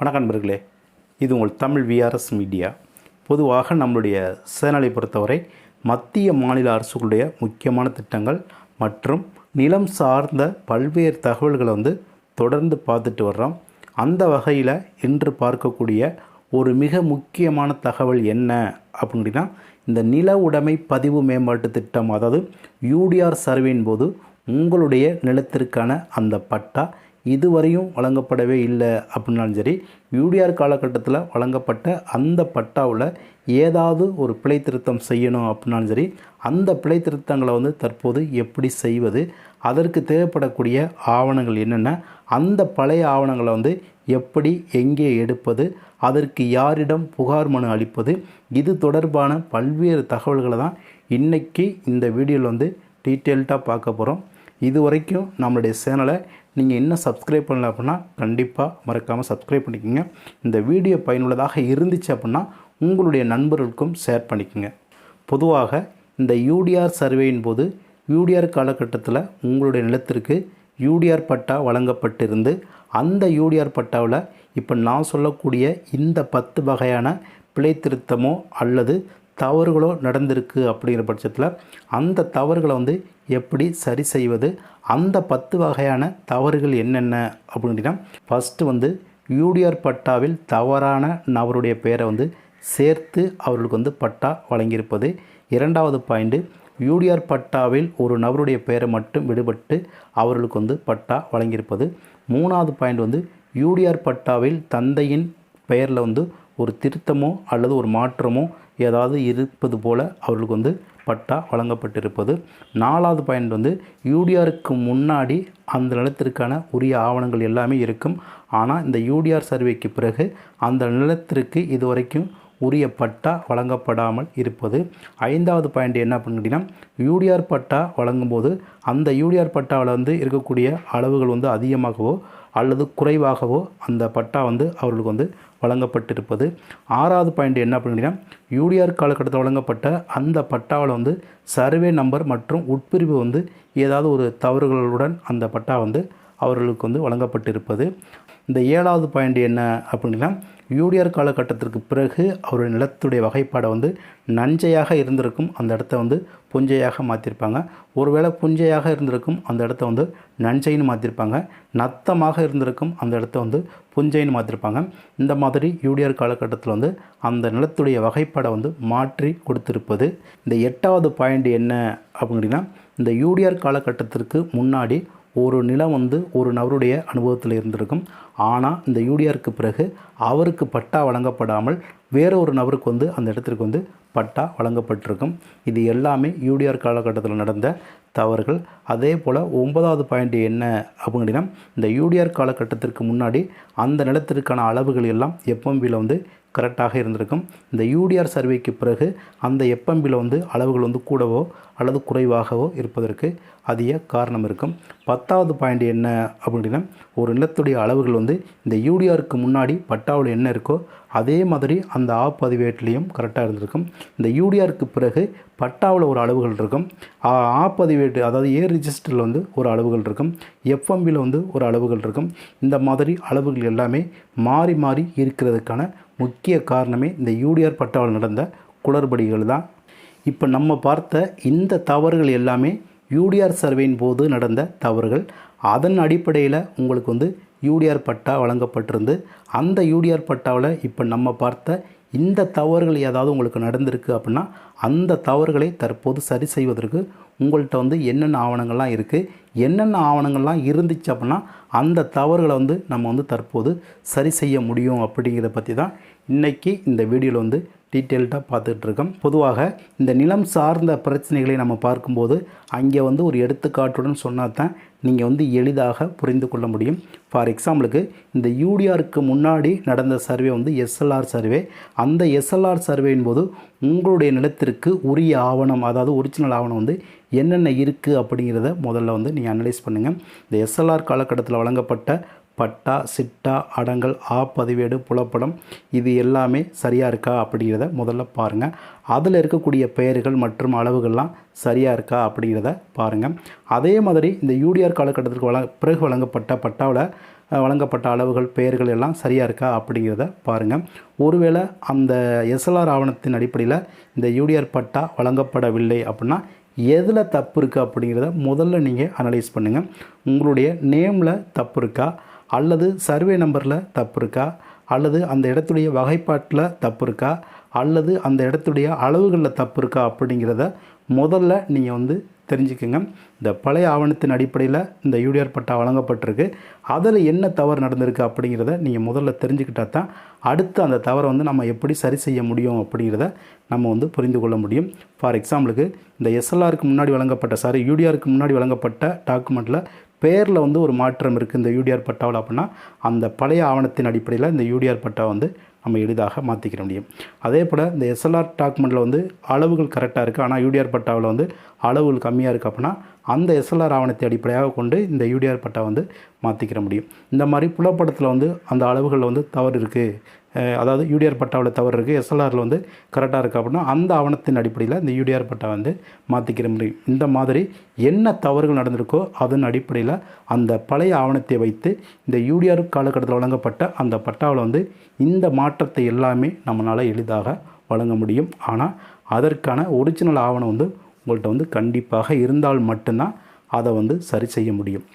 வணக்கம் நண்பர்களே. இது உங்கள் தமிழ் விஆர்எஸ் மீடியா பொதுவாக நம்மளுடைய சேனலை பொறுத்தவரை மத்திய மாநில அரசுகளுடைய முக்கியமான திட்டங்கள் மற்றும் நிலம் சார்ந்த பல்வேறு தகவல்களை வந்து தொடர்ந்து பார்த்துட்டு வர்றோம். அந்த வகையில் இன்று பார்க்கக்கூடிய ஒரு மிக முக்கியமான தகவல் என்ன அப்படின்னா இந்த நில உடைமை பதிவு மேம்பாட்டு திட்டம் அதாவது யூடிஆர் சர்வேயின் போது உங்களுடைய நிலத்திற்கான அந்த பட்டா இதுவரையும் வழங்கப்படவே இல்லை அப்படின்னாலும் சரி யூடிஆர் காலகட்டத்தில் வழங்கப்பட்ட அந்த பட்டாவில் ஏதாவது ஒரு பிழை திருத்தம் செய்யணும் அப்படின்னாலும் சரி அந்த பிழை திருத்தங்களை வந்து தற்போது எப்படி செய்வது அதற்கு தேவைப்படக்கூடிய ஆவணங்கள் என்னென்ன அந்த பழைய ஆவணங்களை வந்து எப்படி எங்கே எடுப்பது அதற்கு யாரிடம் புகார் மனு அளிப்பது இது தொடர்பான பல்வேறு தகவல்களை தான் இன்றைக்கி இந்த வீடியோவில் வந்து டீட்டெயில்டாக பார்க்க போகிறோம். இது வரைக்கும் நம்மளுடைய சேனலை நீங்கள் இன்னும் சப்ஸ்கிரைப் பண்ணல அப்படின்னா கண்டிப்பாக மறக்காமல் சப்ஸ்கிரைப் பண்ணிக்கோங்க. இந்த வீடியோ பயனுள்ளதாக இருந்துச்சு அப்படின்னா உங்களுடைய நண்பர்களுக்கும் ஷேர் பண்ணிக்கோங்க. பொதுவாக இந்த யூடிஆர் சர்வேயின் போது யூடிஆர் காலகட்டத்தில் உங்களுடைய நிலத்திற்கு யூடிஆர் பட்டா வழங்கப்பட்டிருந்து அந்த யூடிஆர் பட்டாவில் இப்போ நான் சொல்லக்கூடிய இந்த பத்து வகையான பிழை திருத்தமோ அல்லது தவறுகளோ நடந்திருக்கு அப்படிங்கிற பட்சத்தில் அந்த தவறுகளை வந்து எப்படி சரி செய்வது? அந்த பத்து வகையான தவறுகள் என்னென்ன? அப்படின்னா ஃபஸ்ட்டு வந்து யூடிஆர் பட்டாவில் தவறான நபருடைய பெயரை வந்து சேர்த்து அவர்களுக்கு வந்து பட்டா வழங்கியிருப்பது. இரண்டாவது பாயிண்ட்டு யூடிஆர் பட்டாவில் ஒரு நபருடைய பெயரை மட்டும் விடுபட்டு அவர்களுக்கு வந்து பட்டா வழங்கியிருப்பது. மூணாவது பாயிண்ட் வந்து யூடிஆர் பட்டாவில் தந்தையின் பெயரில் வந்து ஒரு திருத்தமோ அல்லது ஒரு மாற்றமோ ஏதாவது இருப்பது போல் அவர்களுக்கு வந்து பட்டா வழங்கப்பட்டிருப்பது. நாலாவது பாயிண்ட் வந்து யூடிஆருக்கு முன்னாடி அந்த நிலத்திற்கான உரிய ஆவணங்கள் எல்லாமே இருக்கும். ஆனால் இந்த யூடிஆர் சர்வேக்கு பிறகு அந்த நிலத்திற்கு இதுவரைக்கும் உரிய பட்டா வழங்கப்படாமல் இருப்பது. ஐந்தாவது பாயிண்ட் என்ன அப்படின்னு கேட்டிங்கன்னா யூடிஆர் பட்டா வழங்கும்போது அந்த யூடிஆர் பட்டாவில் வந்து இருக்கக்கூடிய அளவுகள் வந்து அதிகமாகவோ அல்லது குறைவாகவோ அந்த பட்டா வந்து அவர்களுக்கு வந்து வழங்கப்பட்டிருப்பது. ஆறாவது பாயிண்ட் என்ன அப்படின்னா யூடிஆர் காலகட்டத்தில் வழங்கப்பட்ட அந்த பட்டாவில் வந்து சர்வே நம்பர் மற்றும் உட்பிரிவு வந்து ஏதாவது ஒரு தவறுகளுடன் அந்த பட்டா வந்து அவர்களுக்கு வந்து வழங்கப்பட்டிருப்பது. இந்த ஏழாவது பாயிண்ட் என்ன அப்படின்னா யூடிஆர் காலகட்டத்திற்கு பிறகு அவருடைய நிலத்துடைய வகைப்பாடை வந்து நஞ்சையாக இருந்திருக்கும் அந்த இடத்த வந்து புஞ்சையாக மாற்றிருப்பாங்க ஒருவேளை புஞ்சையாக இருந்திருக்கும் அந்த இடத்த வந்து நஞ்சைன்னு மாற்றிருப்பாங்க நத்தமாக இருந்திருக்கும் அந்த இடத்த வந்து புஞ்சைன்னு மாற்றிருப்பாங்க இந்த மாதிரி யூடிஆர் காலகட்டத்தில் வந்து அந்த நிலத்துடைய வகைப்பாடை வந்து மாற்றி கொடுத்திருப்பது. இந்த எட்டாவது பாயிண்ட் என்ன அப்படின்னா இந்த யூடிஆர் காலகட்டத்திற்கு முன்னாடி ஒரு நிலம் வந்து ஒரு நபருடைய அனுபவத்தில் இருந்திருக்கும். ஆனால் இந்த யூடிஆருக்கு பிறகு அவருக்கு பட்டா வழங்கப்படாமல் வேற ஒரு நபருக்கு வந்து அந்த இடத்திற்கு வந்து பட்டா வழங்கப்பட்டிருக்கும். இது எல்லாமே யூடிஆர் காலகட்டத்தில் நடந்த தவறுகள். அதே போல் ஒன்பதாவது பாயிண்ட் என்ன அப்படின்னா இந்த யூடிஆர் காலகட்டத்திற்கு முன்னாடி அந்த நிலத்திற்கான அளவுகள் எல்லாம் எப்எம்பியில் வந்து கரெக்டாக இருந்திருக்கும். இந்த யூடிஆர் சர்வேக்கு பிறகு அந்த எப்எம்பியில் வந்து அளவுகள் வந்து கூடவோ அல்லது குறைவாகவோ இருப்பதற்கு அதிக காரணம் இருக்கும். பத்தாவது பாயிண்ட் என்ன அப்படின்னா ஒரு நிலத்துடைய அளவுகள் வந்து இந்த யூடிஆருக்கு முன்னாடி பட்டாவில் என்ன இருக்கோ அதே மாதிரி அந்த ஆ பதிவேட்லேயும் கரெக்டாக இருந்திருக்கும். இந்த யூடிஆருக்கு பிறகு பட்டாவில் ஒரு அளவுகள் இருக்கும். ஆ பதிவேட்டு அதாவது ஏர் ரெஜிஸ்டரில் வந்து ஒரு அளவுகள் இருக்கும். எஃப்எம்பியில் வந்து ஒரு அளவுகள் இருக்கும். இந்த மாதிரி அளவுகள் எல்லாமே மாறி மாறி இருக்கிறதுக்கான முக்கிய காரணமே இந்த யூடிஆர் பட்டாவில் நடந்த குளறுபடிகள் தான். இப்போ நம்ம பார்த்த இந்த தவறுகள் எல்லாமே யூடிஆர் சர்வேயின் போது நடந்த தவறுகள். அதன் அடிப்படையில் உங்களுக்கு வந்து யூடிஆர் பட்டா வழங்கப்பட்டிருந்து அந்த யூடிஆர் பட்டாவில் இப்போ நம்ம பார்த்த இந்த தவறுகள் ஏதாவது உங்களுக்கு நடந்திருக்கு அப்படின்னா அந்த தவறுகளை தற்போது சரி செய்வதற்கு உங்கள்கிட்ட வந்து என்னென்ன ஆவணங்கள்லாம் இருக்குது என்னென்ன ஆவணங்கள்லாம் இருந்துச்சு அப்படின்னா அந்த தவறுகளை வந்து நம்ம வந்து தற்போது சரி செய்ய முடியும் அப்படிங்கிறத பற்றி தான் இன்றைக்கி இந்த வீடியோவில் வந்து டீட்டெயில்டாக பார்த்துட்ருக்கோம். பொதுவாக இந்த நிலம் சார்ந்த பிரச்சனைகளை நம்ம பார்க்கும்போது அங்கே வந்து ஒரு எடுத்துக்காட்டுடன் சொன்னால் தான் நீங்கள் வந்து எளிதாக புரிந்து கொள்ள முடியும். ஃபார் எக்ஸாம்பிளுக்கு இந்த யூடிஆருக்கு முன்னாடி நடந்த சர்வே வந்து எஸ்எல்ஆர் சர்வே அந்த எஸ்எல்ஆர் சர்வேயின் போது உங்களுடைய நிலத்திற்கு உரிய ஆவணம் அதாவது ஒரிஜினல் ஆவணம் வந்து என்னென்ன இருக்குது அப்படிங்கிறத முதல்ல வந்து நீங்கள் அனலைஸ் பண்ணுங்கள் இந்த எஸ்எல்ஆர் காலகட்டத்தில் வழங்கப்பட்ட பட்டா சிட்டா அடங்கல் ஆ பதிவேடு புலப்படம் இது எல்லாமே சரியாக இருக்கா அப்படிங்கிறத முதல்ல பாருங்கள் அதில் இருக்கக்கூடிய பெயர்கள் மற்றும் அளவுகள்லாம் சரியாக இருக்கா அப்படிங்கிறத பாருங்கள் அதே மாதிரி இந்த யூடிஆர் காலகட்டத்திற்கு வழ பிறகு வழங்கப்பட்ட பட்டாவில் வழங்கப்பட்ட அளவுகள் பெயர்கள் எல்லாம் சரியாக இருக்கா அப்படிங்கிறத பாருங்கள் ஒருவேளை அந்த எஸ்எல்ஆர் ஆவணத்தின் அடிப்படையில் இந்த யூடிஆர் பட்டா வழங்கப்படவில்லை அப்படின்னா எதில் தப்பு இருக்குது அப்படிங்கிறத முதல்ல நீங்கள் அனலைஸ் பண்ணுங்கள் உங்களுடைய நேமில் தப்பு இருக்கா? அல்லது சர்வே நம்பரில் தப்பு இருக்கா அல்லது அந்த இடத்துடைய வகைப்பாட்டில் தப்பு இருக்கா அல்லது அந்த இடத்துடைய அளவுகளில் தப்பு இருக்கா அப்படிங்கிறத முதல்ல நீங்கள் வந்து தெரிஞ்சுக்கோங்க. இந்த பழைய ஆவணத்தின் அடிப்படையில் இந்த யூடிஆர் பட்டா வழங்கப்பட்டிருக்கு. அதில் என்ன தவறு நடந்திருக்கு அப்படிங்கிறத நீங்கள் முதல்ல தெரிஞ்சுக்கிட்டா தான் அடுத்து அந்த தவறை வந்து நம்ம எப்படி சரி செய்ய முடியும் அப்படிங்கிறத நம்ம வந்து புரிந்து கொள்ள முடியும். ஃபார் எக்ஸாம்பிளுக்கு இந்த எஸ்எல்ஆருக்கு முன்னாடி வழங்கப்பட்ட சாரி யூடிஆருக்கு முன்னாடி வழங்கப்பட்ட டாக்குமெண்ட்டில் பேரில் வந்து ஒரு மாற்றம் இருக்குது இந்த யூடிஆர் பட்டாவில் அப்படின்னா அந்த பழைய ஆவணத்தின் அடிப்படையில் இந்த யூடிஆர் பட்டா வந்து நம்ம எளிதாக மாற்றிக்கிற முடியும். அதே போல் இந்த எஸ்எல்ஆர் டாக்குமெண்ட்டில் வந்து அளவுகள் கரெக்டாக இருக்குது ஆனால் யூடிஆர் பட்டாவில் வந்து அளவுகள் கம்மியாக இருக்குது அப்படின்னா அந்த எஸ்எல்ஆர் ஆவணத்தை அடிப்படையாக கொண்டு இந்த யூடிஆர் பட்டா வந்து மாற்றிக்கிற முடியும். இந்த மாதிரி புலப்படத்தில் வந்து அந்த அளவுகளில் வந்து தவறு இருக்குது அதாவது யூடிஆர் பட்டாவில் தவறு இருக்குது எஸ்எல்ஆரில் வந்து கரெக்டாக இருக்குது அப்படின்னா அந்த ஆவணத்தின் அடிப்படையில் இந்த யூடிஆர் பட்டா வந்து மாற்றிக்கிற முடியும். இந்த மாதிரி என்ன தவறுகள் நடந்திருக்கோ அதன் அடிப்படையில் அந்த பழைய ஆவணத்தை வைத்து இந்த யூடிஆர் காலகட்டத்தில் வழங்கப்பட்ட அந்த பட்டாவில் வந்து இந்த மாற்றத்தை எல்லாமே நம்மளால் எளிதாக வழங்க முடியும். ஆனால் அதற்கான ஒரிஜினல் ஆவணம் வந்து உங்கள்கிட்ட வந்து கண்டிப்பாக இருந்தால் மட்டும்தான் அதை வந்து சரி செய்ய முடியும்.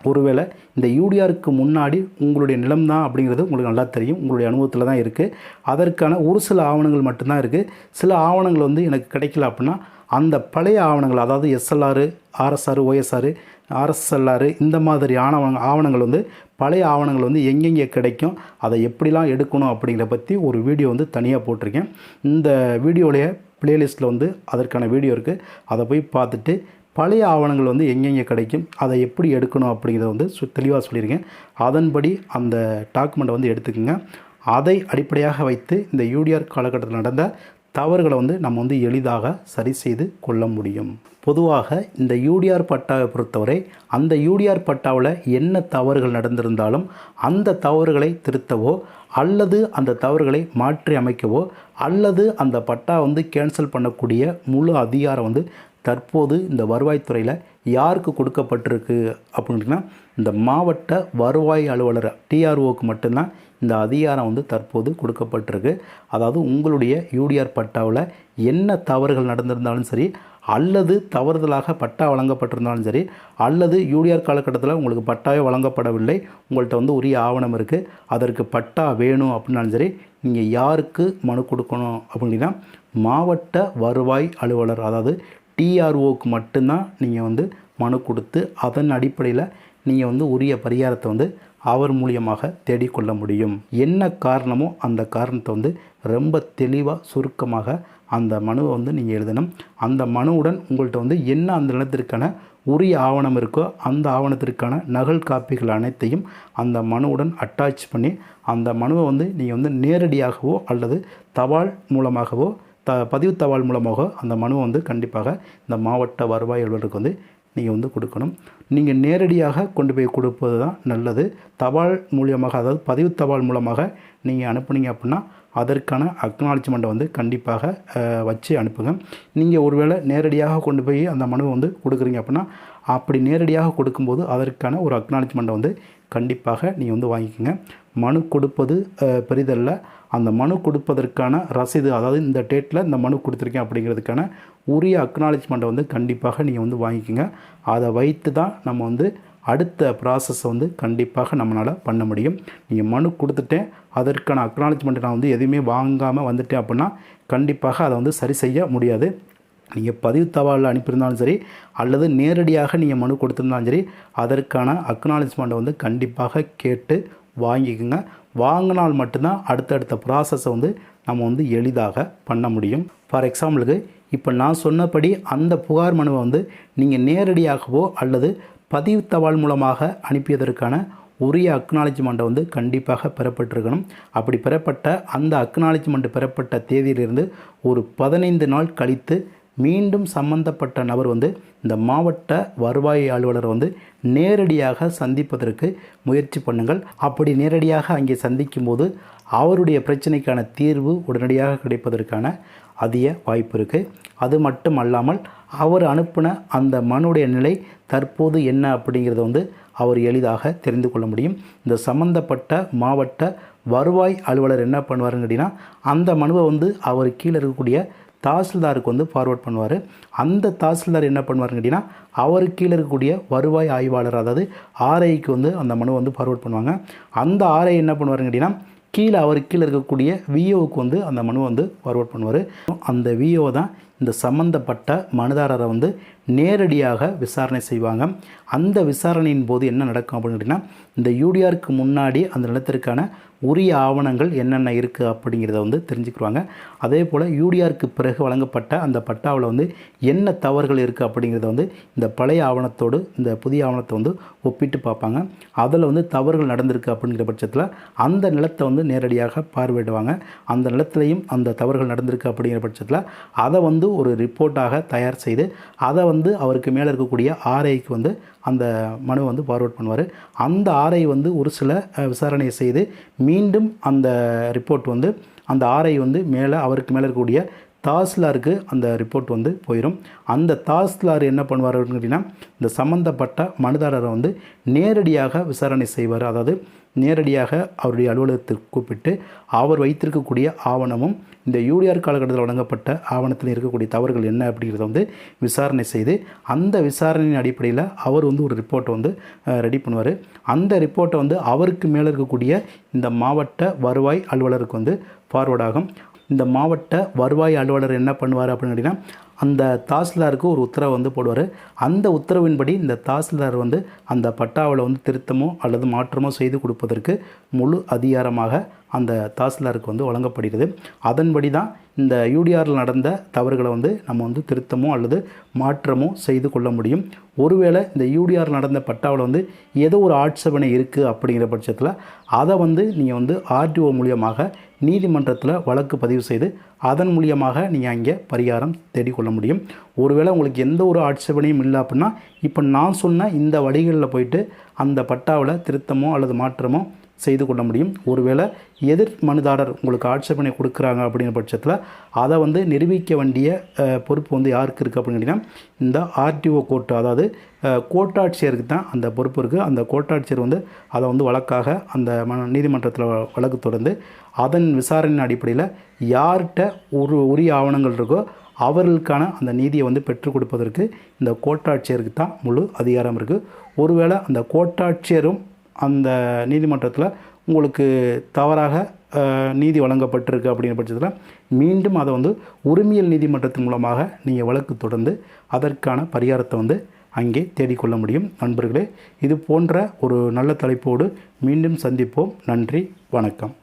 ஒருவேளை இந்த யூடிஆருக்கு முன்னாடி உங்களுடைய நிலம் தான் அப்படிங்கிறது உங்களுக்கு நல்லா தெரியும். உங்களுடைய அனுபவத்தில் தான் இருக்குது அதற்கான ஒரு சில ஆவணங்கள் மட்டும்தான் இருக்குது சில ஆவணங்கள் வந்து எனக்கு கிடைக்கல அப்படின்னா அந்த பழைய ஆவணங்கள் அதாவது எஸ்எல்ஆர் ஆர்எஸ்ஆர் ஓஎஸ்ஆர் ஆர்எஸ்எல்ஆர் இந்த மாதிரி ஆவண ஆவணங்கள் வந்து பழைய ஆவணங்கள் வந்து எங்கெங்கே கிடைக்கும் அதை எப்படிலாம் எடுக்கணும் அப்படிங்கிற பற்றி ஒரு வீடியோ வந்து தனியாக போட்டிருக்கேன். இந்த வீடியோடைய ப்ளேலிஸ்ட்டில் வந்து அதற்கான வீடியோ இருக்குது அதை போய் பார்த்துட்டு பழைய ஆவணங்கள் வந்து எங்கெங்கே கிடைக்கும் அதை எப்படி எடுக்கணும் அப்படிங்கிறத வந்து சு தெளிவாக சொல்லியிருக்கேன். அதன்படி அந்த டாக்குமெண்ட்டை வந்து எடுத்துக்கோங்க. அதை அடிப்படையாக வைத்து இந்த யூடிஆர் காலகட்டத்தில் நடந்த தவறுகளை வந்து நம்ம வந்து எளிதாக சரி செய்து கொள்ள முடியும். பொதுவாக இந்த யூடிஆர் பட்டாவை பொறுத்தவரை அந்த யூடிஆர் பட்டாவில் என்ன தவறுகள் நடந்திருந்தாலும் அந்த தவறுகளை திருத்தவோ அல்லது அந்த தவறுகளை மாற்றி அமைக்கவோ அல்லது அந்த பட்டா வந்து கேன்சல் பண்ணக்கூடிய முழு அதிகாரம் வந்து தற்போது இந்த வருவாய்த்துறையில் யாருக்கு கொடுக்கப்பட்டிருக்கு அப்படின்னா இந்த மாவட்ட வருவாய் அலுவலர் டிஆர்ஓக்கு மட்டும்தான் இந்த அதிகாரம் வந்து தற்போது கொடுக்கப்பட்டிருக்கு. அதாவது உங்களுடைய யூடிஆர் பட்டாவில் என்ன தவறுகள் நடந்திருந்தாலும் சரி அல்லது தவறுதலாக பட்டா வழங்கப்பட்டிருந்தாலும் சரி அல்லது யூடிஆர் காலகட்டத்தில் உங்களுக்கு பட்டாவே வழங்கப்படவில்லை உங்கள்கிட்ட வந்து உரிய ஆவணம் இருக்குது அதற்கு பட்டா வேணும் அப்படின்னாலும் சரி நீங்கள் யாருக்கு மனு கொடுக்கணும் அப்படின்னா மாவட்ட வருவாய் அலுவலர் அதாவது டிஆர்ஓக்கு மட்டும்தான் நீங்கள் வந்து மனு கொடுத்து அதன் அடிப்படையில் நீங்கள் வந்து உரிய பரிகாரத்தை வந்து அவர் மூலியமாக தேடிக்கொள்ள முடியும். என்ன காரணமோ அந்த காரணத்தை வந்து ரொம்ப தெளிவாக சுருக்கமாக அந்த மனுவை வந்து நீங்கள் எழுதணும். அந்த மனுவுடன் உங்கள்கிட்ட வந்து என்ன அந்த நிலத்திற்கான உரிய ஆவணம் இருக்கோ அந்த ஆவணத்திற்கான நகல் காப்பிகள் அனைத்தையும் அந்த மனுவுடன் அட்டாச் பண்ணி அந்த மனுவை வந்து நீங்கள் வந்து நேரடியாகவோ அல்லது தபால் மூலமாகவோ த பதிவு தபால் மூலமாக அந்த மனுவை வந்து கண்டிப்பாக இந்த மாவட்ட வருவாய் அலுவலருக்கு வந்து நீங்கள் வந்து கொடுக்கணும். நீங்கள் நேரடியாக கொண்டு போய் கொடுப்பது தான் நல்லது. தபால் மூலியமாக அதாவது பதிவு தபால் மூலமாக நீங்கள் அனுப்புனீங்க அப்படின்னா அதற்கான அக்னாலஜ்மெண்ட்டை வந்து கண்டிப்பாக வச்சு அனுப்புங்க. நீங்கள் ஒருவேளை நேரடியாக கொண்டு போய் அந்த மனுவை வந்து கொடுக்குறீங்க அப்படின்னா அப்படி நேரடியாக கொடுக்கும்போது அதற்கான ஒரு அக்னாலஜ்மெண்ட்டை வந்து கண்டிப்பாக நீங்கள் வந்து வாங்கிக்கோங்க. மனு கொடுப்பது பெரிதல்ல. அந்த மனு கொடுப்பதற்கான ரசீது அதாவது இந்த டேட்டில் இந்த மனு கொடுத்துருக்கேன் அப்படிங்கிறதுக்கான உரிய அக்னாலேஜ்மெண்ட்டை வந்து கண்டிப்பாக நீங்கள் வந்து வாங்கிக்கோங்க. அதை வைத்து தான் நம்ம வந்து அடுத்த ப்ராசஸை வந்து கண்டிப்பாக நம்மளால் பண்ண முடியும். நீங்கள் மனு கொடுத்துட்டேன் அதற்கான அக்னாலஜ்மெண்ட் நான் வந்து எதுவுமே வாங்காமல் வந்துட்டேன் அப்படின்னா கண்டிப்பாக அதை வந்து சரி செய்ய முடியாது. நீங்கள் பதிவு தபாலில் அனுப்பியிருந்தாலும் சரி அல்லது நேரடியாக நீங்கள் மனு கொடுத்துருந்தாலும் சரி அதற்கான அக்னாலேஜ்மெண்ட்டை வந்து கண்டிப்பாக கேட்டு வாங்கிக்கோங்க. வாங்கினால் மட்டும்தான் அடுத்தடுத்த ப்ராசஸை வந்து நம்ம வந்து எளிதாக பண்ண முடியும். ஃபார் எக்ஸாம்பிளுக்கு இப்போ நான் சொன்னபடி அந்த புகார் மனுவை வந்து நீங்கள் நேரடியாகவோ அல்லது பதிவு தபால் மூலமாக அனுப்பியதற்கான உரிய அக்னாலஜ்மெண்ட்டை வந்து கண்டிப்பாக பெறப்பட்டிருக்கணும். அப்படி பெறப்பட்ட அந்த அக்னாலஜ்மெண்ட் பெறப்பட்ட தேதியிலிருந்து ஒரு பதினைந்து நாள் கழித்து மீண்டும் சம்பந்தப்பட்ட நபர் வந்து இந்த மாவட்ட வருவாய் அலுவலரை வந்து நேரடியாக சந்திப்பதற்கு முயற்சி பண்ணுங்கள். அப்படி நேரடியாக அங்கே சந்திக்கும்போது அவருடைய பிரச்சனைக்கான தீர்வு உடனடியாக கிடைப்பதற்கான அதிக வாய்ப்பு இருக்குது அது மட்டும் அல்லாமல் அவர் அனுப்பின அந்த மனுடைய நிலை தற்போது என்ன அப்படிங்கிறத வந்து அவர் எளிதாக தெரிந்து கொள்ள முடியும். இந்த சம்பந்தப்பட்ட மாவட்ட வருவாய் அலுவலர் என்ன பண்ணுவாருன்னு கேட்டிங்கன்னா அந்த மனுவை வந்து அவர் கீழே இருக்கக்கூடிய தாசில்தாருக்கு வந்து ஃபார்வர்ட் பண்ணுவார். அந்த தாசில்தார் என்ன பண்ணுவாருன்னு கேட்டிங்கன்னா அவருக்கு கீழே இருக்கக்கூடிய வருவாய் ஆய்வாளர் அதாவது ஆர்ஐக்கு வந்து அந்த மனுவை வந்து ஃபார்வர்ட் பண்ணுவாங்க. அந்த ஆர்ஐ என்ன பண்ணுவாருன்னு கேட்டிங்கன்னா கீழே அவருக்கு கீழே இருக்கக்கூடிய விஓவுக்கு வந்து அந்த மனுவை வந்து ஃபார்வர்ட் பண்ணுவார். அந்த விஓ தான் இந்த சம்மந்தப்பட்ட மனுதாரரை வந்து நேரடியாக விசாரணை செய்வாங்க. அந்த விசாரணையின் போது என்ன நடக்கும் அப்படின்னு கேட்டிங்கன்னா இந்த யூடிஆருக்கு முன்னாடி அந்த நிலத்திற்கான உரிய ஆவணங்கள் என்னென்ன இருக்குது அப்படிங்கிறத வந்து தெரிஞ்சுக்கிடுவாங்க. அதே போல் யூடிஆருக்கு பிறகு வழங்கப்பட்ட அந்த பட்டாவில் வந்து என்ன தவறுகள் இருக்குது அப்படிங்கிறத வந்து இந்த பழைய ஆவணத்தோடு இந்த புதிய ஆவணத்தை வந்து ஒப்பிட்டு பார்ப்பாங்க. அதில் வந்து தவறுகள் நடந்திருக்கு அப்படிங்கிற பட்சத்தில் அந்த நிலத்தை வந்து நேரடியாக பார்வையிடுவாங்க. அந்த நிலத்திலையும் அந்த தவறுகள் நடந்திருக்கு அப்படிங்கிற பட்சத்தில் அதை வந்து ஒரு ரிப்போர்ட்டாக தயார் செய்து அதை வந்து அவருக்கு மேலே இருக்கக்கூடிய ஆர்ஐக்கு வந்து அந்த மனு வந்து ஃபார்வர்ட் பண்ணுவார். அந்த ஆர்ஐ வந்து ஒரு சில விசாரணை விசாரணையை செய்து மீண்டும் அந்த ரிப்போர்ட் வந்து அந்த ஆர்ஐ வந்து மேலே அவருக்கு மேலே இருக்கக்கூடிய தாசில்தாருக்கு அந்த ரிப்போர்ட் வந்து போயிடும் அந்த தாசில்தார் என்ன பண்ணுவார் அப்படின்னு கேட்டிங்கன்னா இந்த சம்மந்தப்பட்ட மனுதாரரை வந்து நேரடியாக விசாரணை செய்வார். அதாவது நேரடியாக அவருடைய அலுவலகத்திற்கு கூப்பிட்டு அவர் வைத்திருக்கக்கூடிய ஆவணமும் இந்த யூடிஆர் காலகட்டத்தில் வழங்கப்பட்ட ஆவணத்தில் இருக்கக்கூடிய தவறுகள் என்ன அப்படிங்கிறத வந்து விசாரணை செய்து அந்த விசாரணையின் அடிப்படையில் அவர் வந்து ஒரு ரிப்போர்ட்டை வந்து ரெடி பண்ணுவார். அந்த ரிப்போர்ட்டை வந்து அவருக்கு மேலே இருக்கக்கூடிய இந்த மாவட்ட வருவாய் அலுவலருக்கு வந்து ஃபார்வர்ட் ஆகும். இந்த மாவட்ட வருவாய் அலுவலர் என்ன பண்ணுவார் அப்படின்னு கேட்டிங்கன்னா அந்த தாசில்தாருக்கு ஒரு உத்தரவை வந்து போடுவார். அந்த உத்தரவின்படி இந்த தாசில்தார் வந்து அந்த பட்டாவில் வந்து திருத்தமோ அல்லது மாற்றமோ செய்து கொடுப்பதற்கு முழு அதிகாரமாக அந்த தாசில்தாருக்கு வந்து வழங்கப்படுகிறது. அதன்படி தான் இந்த யூடிஆரில் நடந்த தவறுகளை வந்து நம்ம வந்து திருத்தமோ அல்லது மாற்றமோ செய்து கொள்ள முடியும். ஒருவேளை இந்த யூடிஆர் நடந்த பட்டாவில் வந்து ஏதோ ஒரு ஆட்சேபனை இருக்குது அப்படிங்கிற பட்சத்தில் அதை வந்து நீங்கள் வந்து ஆர்டிஓ மூலியமாக நீதிமன்றத்தில் வழக்கு பதிவு செய்து அதன் மூலியமாக நீங்கள் அங்கே பரிகாரம் தேடிக்கொள்ள முடியும். ஒருவேளை உங்களுக்கு எந்த ஒரு ஆட்சேபனையும் இல்லை அப்படின்னா இப்போ நான் சொன்ன இந்த வழிகளில் போயிட்டு அந்த பட்டாவில் திருத்தமோ அல்லது மாற்றமோ செய்து கொள்ள முடியும். ஒருவேளை எதிர் மனுதாரர் உங்களுக்கு ஆட்சேபனை கொடுக்குறாங்க அப்படிங்கிற பட்சத்தில் அதை வந்து நிரூபிக்க வேண்டிய பொறுப்பு வந்து யாருக்கு இருக்குது அப்படின்னு கேட்டிங்கன்னா இந்த ஆர்டிஓ கோர்ட்டு அதாவது கோட்டாட்சியருக்கு தான் அந்த பொறுப்பு இருக்குது அந்த கோட்டாட்சியர் வந்து அதை வந்து வழக்காக அந்த ம நீதிமன்றத்தில் வ- வழக்கு தொடர்ந்து அதன் விசாரணையின் அடிப்படையில் யார்கிட்ட ஒரு உரிய ஆவணங்கள் இருக்கோ அவர்களுக்கான அந்த நீதியை வந்து பெற்றுக் கொடுப்பதற்கு இந்த கோட்டாட்சியருக்கு தான் முழு அதிகாரம் இருக்குது ஒருவேளை அந்த கோட்டாட்சியரும் அந்த நீதிமன்றத்தில் உங்களுக்கு தவறாக நீதி வழங்கப்பட்டிருக்கு அப்படிங்கிற பட்சத்தில் மீண்டும் அதை வந்து உரிமையல் நீதிமன்றத்தின் மூலமாக நீங்கள் வழக்கு தொடர்ந்து அதற்கான பரிகாரத்தை வந்து அங்கே தேடிக்கொள்ள முடியும். நண்பர்களே இது போன்ற ஒரு நல்ல தலைப்போடு மீண்டும் சந்திப்போம். நன்றி வணக்கம்.